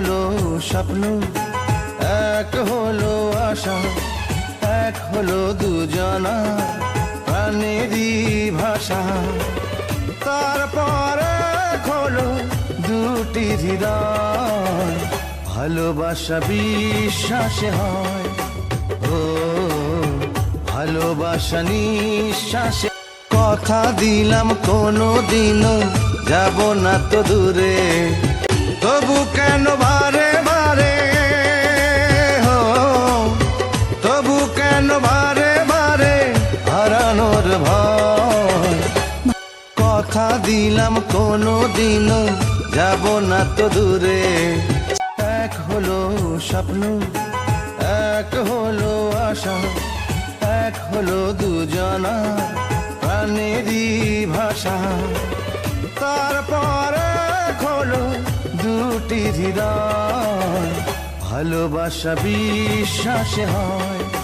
হলো স্বপ্ন, এক হলো আশা, এক হলো দুজনা, প্রাণেরই ভাষা। তারপর হলো দুটি হৃদয়, ভালোবাসা বিশ্বাসে হয়। ও, ভালোবাসা নিঃশ্বাসে। কথা দিলাম কোনো দিন যাব না তো দূরে। হারানোর ভয়। কথা দিলাম কোনো দিনও যাব না তো দূরে। এক হলো স্বপ্ন, এক হলো আশা, এক হলো দুজনা, প্রাণেরই ভাষা। তারপর এক হলো দুটি হৃদয়। ভালোবাসা বিশ্বাসে হয়।